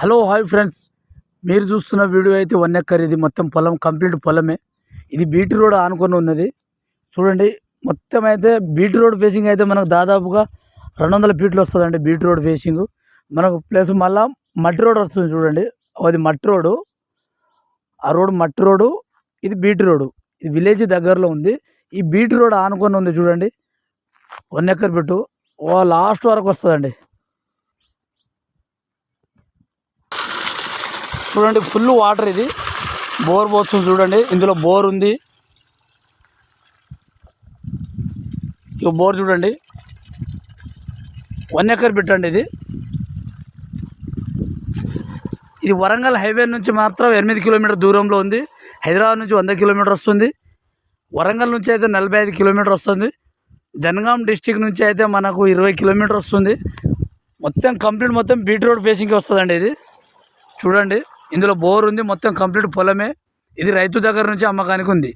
Hello hi friends. మీరు చూస్తున్న video అయితే వన్ ఎక్కర్ ఇది మొత్తం పొలం కంప్లీట్ పొలమే. ఇది బీటీ రోడ్ ఆనుకొని ఉన్నది. చూడండి మొత్తం అయితే బీటీ రోడ్ ఫేసింగ్ అయితే మనకు దాదాపుగా రెండు వందల ఫీట్లు వస్తుందండి బీటీ రోడ్ ఫేసింగ్ మనకు ప్లస్ మళ్ళా మట్టి రోడ్ వస్తుంది చూడండి. అది మట్టి రోడ్డు ఆ రోడ్ మట్టి రోడ్డు ఇది బీటీ రోడ్డు ఇది విలేజ్ దగ్గరలో ఉంది. ఈ బీటీ రోడ్ ఆనుకొని ఉంది చూడండి. వన్ ఎక్కర్ బిట్టు ఓ లాస్ట్ వరకు వస్తుందండి. చూడండి ఫుల్ వాటర్ ఇది. బోర్ పోతుంది చూడండి. ఇందులో బోర్ ఉంది. ఇక బోర్ చూడండి. వన్ ఎకర్ పెట్టండి ఇది. ఇది వరంగల్ హైవే నుంచి మాత్రం ఎనిమిది కిలోమీటర్ దూరంలో ఉంది. హైదరాబాద్ నుంచి వంద కిలోమీటర్ వస్తుంది. వరంగల్ నుంచి అయితే నలభై ఐదు కిలోమీటర్ వస్తుంది. జనగాం డిస్టిక్ నుంచి అయితే మనకు ఇరవై కిలోమీటర్ వస్తుంది. మొత్తం కంప్లీట్ మొత్తం బీట్ రోడ్ ఫేసింగ్కి వస్తుందండి ఇది. చూడండి. ఇందులో బోర్ ఉంది మొత్తం కంప్లీట్ పొలమే. ఇది రైతు దగ్గర నుంచి అమ్మకానికి ఉంది.